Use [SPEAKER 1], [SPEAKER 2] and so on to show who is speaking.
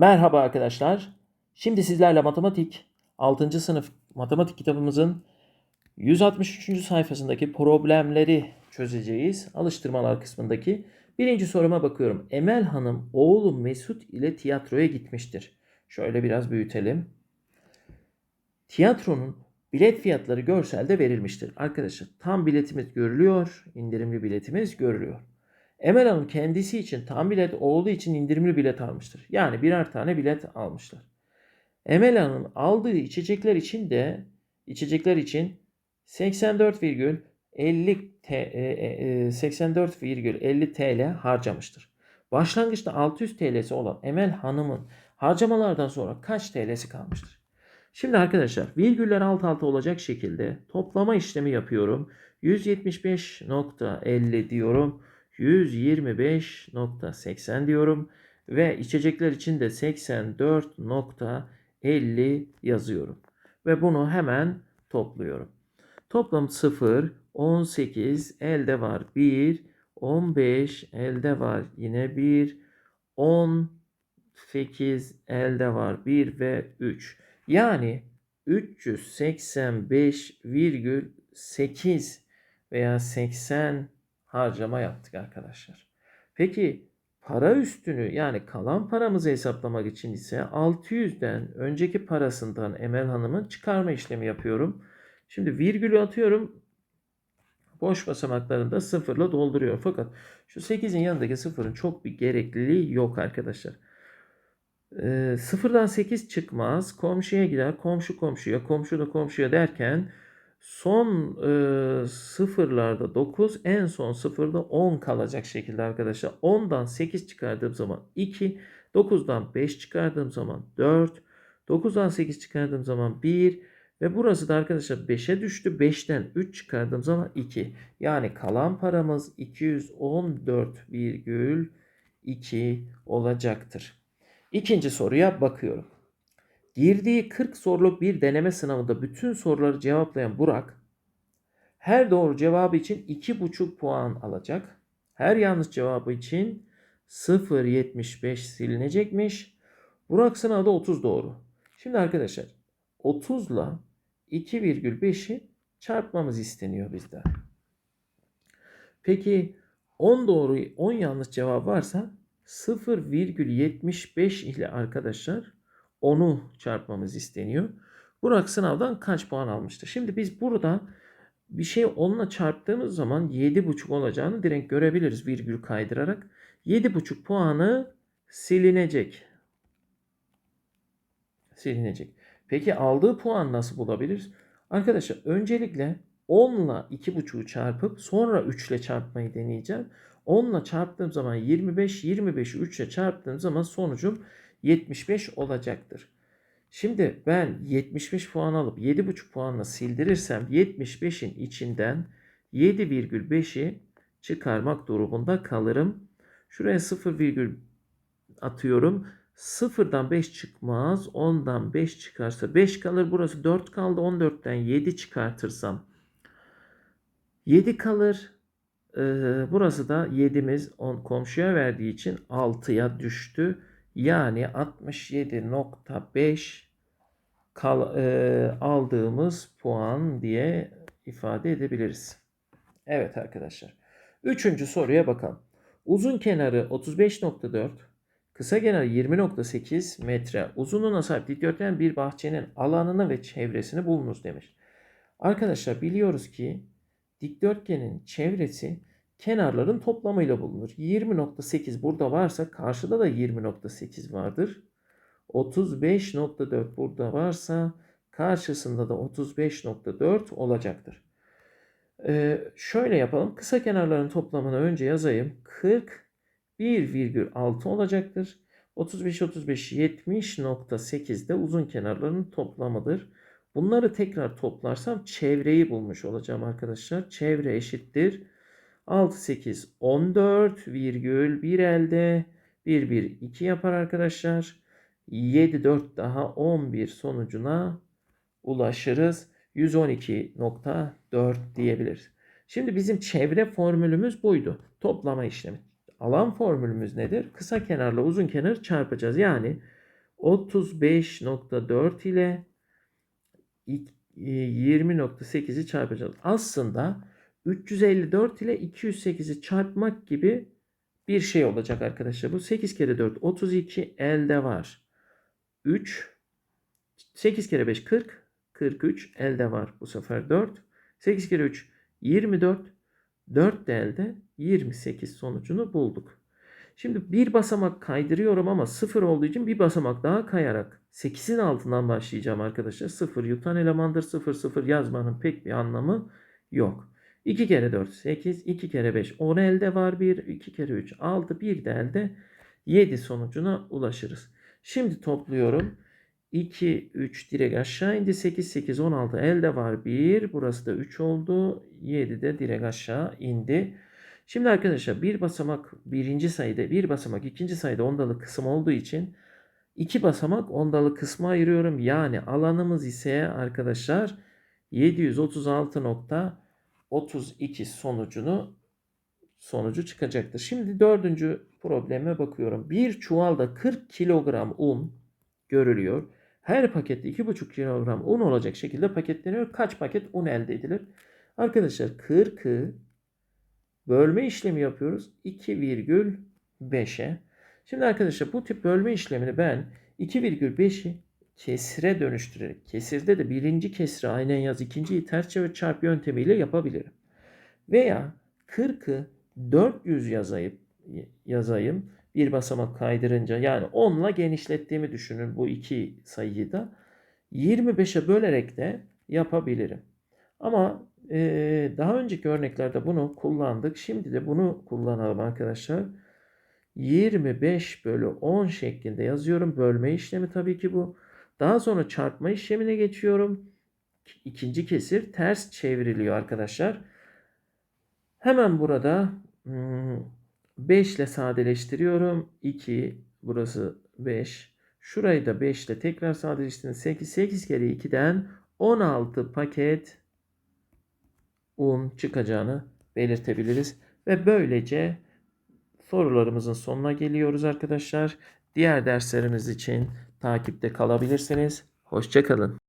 [SPEAKER 1] Merhaba arkadaşlar. Şimdi sizlerle matematik 6. sınıf matematik kitabımızın 163. sayfasındaki problemleri çözeceğiz. Alıştırmalar kısmındaki birinci soruma bakıyorum. Emel Hanım oğlu Mesut ile tiyatroya gitmiştir. Şöyle biraz büyütelim. Tiyatronun bilet fiyatları görselde verilmiştir. Arkadaşlar tam biletimiz görülüyor. indirimli biletimiz görülüyor. Emel Hanım kendisi için tam bilet, oğlu için indirimli bilet almıştır. Yani birer tane bilet almışlar. Emel Hanım aldığı içecekler için de içecekler için 84,50 T- e, e, e, 84,50 TL harcamıştır. Başlangıçta 600 TL'si olan Emel Hanım'ın harcamalardan sonra kaç TL'si kalmıştır? Şimdi arkadaşlar virgüller alt alta olacak şekilde toplama işlemi yapıyorum. 175.50 diyorum. 125.80 diyorum ve içecekler için de 84.50 yazıyorum. Ve bunu hemen topluyorum. Toplam 0, 18, elde var 1, 15, elde var yine 1, 18, elde var 1 ve 3. Yani 385,8 veya 80 harcama yaptık arkadaşlar. Peki para üstünü yani kalan paramızı hesaplamak için ise 600'den önceki parasından Emel Hanım'ın çıkarma işlemi yapıyorum. Şimdi virgülü atıyorum. Boş basamaklarını da sıfırla dolduruyor. Fakat şu 8'in yanındaki sıfırın çok bir gerekliliği yok arkadaşlar. Ee, sıfırdan 8 çıkmaz. Komşuya gider. Komşu komşuya, komşu da komşuya derken son e, sıfırlarda 9 en son sıfırda 10 kalacak şekilde arkadaşlar. 10'dan 8 çıkardığım zaman 2, 9'dan 5 çıkardığım zaman 4, 9'dan 8 çıkardığım zaman 1 ve burası da arkadaşlar 5'e düştü. 5'ten 3 çıkardığım zaman 2. Yani kalan paramız 214,2 olacaktır. İkinci soruya bakıyorum. Girdiği 40 soruluk bir deneme sınavında bütün soruları cevaplayan Burak her doğru cevabı için 2,5 puan alacak. Her yanlış cevabı için 0.75 silinecekmiş. Burak sınavda 30 doğru. Şimdi arkadaşlar 30 ile 2,5'i çarpmamız isteniyor bizden. Peki 10 doğru 10 yanlış cevap varsa 0,75 ile arkadaşlar onu çarpmamız isteniyor. Burak sınavdan kaç puan almıştır? Şimdi biz burada bir şey onunla çarptığımız zaman 7,5 olacağını direkt görebiliriz virgül kaydırarak. 7,5 puanı silinecek. Silinecek. Peki aldığı puan nasıl bulabiliriz? Arkadaşlar öncelikle 10 ile 2,5'u çarpıp sonra 3 ile çarpmayı deneyeceğim. 10 ile çarptığım zaman 25, 25'i 3 ile çarptığım zaman sonucum 75 olacaktır. Şimdi ben 75 puan alıp 7,5 puanla sildirirsem 75'in içinden 7,5'i çıkarmak durumunda kalırım. Şuraya 0, virgül atıyorum. 0'dan 5 çıkmaz. 10'dan 5 çıkarsa 5 kalır. Burası 4 kaldı. 14'ten 7 çıkartırsam 7 kalır. Ee, burası da 7'miz 10 komşuya verdiği için 6'ya düştü. Yani 67.5 kal, e, aldığımız puan diye ifade edebiliriz. Evet arkadaşlar. Üçüncü soruya bakalım. Uzun kenarı 35.4, kısa kenarı 20.8 metre uzunluğuna sahip dikdörtgen bir bahçenin alanını ve çevresini bulunuz demiş. Arkadaşlar biliyoruz ki dikdörtgenin çevresi kenarların toplamıyla bulunur. 20.8 burada varsa karşıda da 20.8 vardır. 35.4 burada varsa karşısında da 35.4 olacaktır. Ee, şöyle yapalım. Kısa kenarların toplamını önce yazayım. 41,6 olacaktır. 35 35 70.8 de uzun kenarların toplamıdır. Bunları tekrar toplarsam çevreyi bulmuş olacağım arkadaşlar. Çevre eşittir 6, 8, 14 virgül 1 elde 1, 1, 2 yapar arkadaşlar. 7, 4 daha 11 sonucuna ulaşırız. 112.4 diyebiliriz. Şimdi bizim çevre formülümüz buydu. Toplama işlemi. Alan formülümüz nedir? Kısa kenarla uzun kenarı çarpacağız. Yani 35.4 ile ik- e, 20.8'i çarpacağız. Aslında 354 ile 208'i çarpmak gibi bir şey olacak arkadaşlar. Bu 8 kere 4 32 elde var. 3 8 kere 5 40 43 elde var bu sefer 4. 8 kere 3 24 4 de elde 28 sonucunu bulduk. Şimdi bir basamak kaydırıyorum ama 0 olduğu için bir basamak daha kayarak 8'in altından başlayacağım arkadaşlar. 0 yutan elemandır 0 0 yazmanın pek bir anlamı yok. 2 kere 4 8 2 kere 5 10 elde var 1 2 kere 3 6 1 de elde 7 sonucuna ulaşırız. Şimdi topluyorum. 2, 3 direkt aşağı indi. 8, 8, 16 elde var 1. Burası da 3 oldu. 7 de direkt aşağı indi. Şimdi arkadaşlar bir basamak birinci sayıda, bir basamak ikinci sayıda ondalı kısım olduğu için iki basamak ondalı kısmı ayırıyorum. Yani alanımız ise arkadaşlar 736.32 sonucunu sonucu çıkacaktır. Şimdi dördüncü probleme bakıyorum. Bir çuvalda 40 kilogram un görülüyor. Her pakette 2,5 kilogram un olacak şekilde paketleniyor. Kaç paket un elde edilir? Arkadaşlar 40'ı bölme işlemi yapıyoruz. 2,5'e. Şimdi arkadaşlar bu tip bölme işlemini ben 2,5'i kesire dönüştürerek kesirde de birinci kesri aynen yaz ikinciyi ters çevir çarp yöntemiyle yapabilirim. Veya 40'ı 400 yazayım, yazayım bir basamak kaydırınca yani 10 ile genişlettiğimi düşünün bu iki sayıyı da 25'e bölerek de yapabilirim. Ama e, daha önceki örneklerde bunu kullandık. Şimdi de bunu kullanalım arkadaşlar. 25 bölü 10 şeklinde yazıyorum. Bölme işlemi tabii ki bu. Daha sonra çarpma işlemine geçiyorum. İkinci kesir ters çevriliyor arkadaşlar. Hemen burada 5 ile sadeleştiriyorum. 2 burası 5. Şurayı da 5 ile tekrar sadeleştirin. 8 8 kere 2'den 16 paket un çıkacağını belirtebiliriz. Ve böylece sorularımızın sonuna geliyoruz arkadaşlar. Diğer derslerimiz için takipte kalabilirsiniz. Hoşçakalın.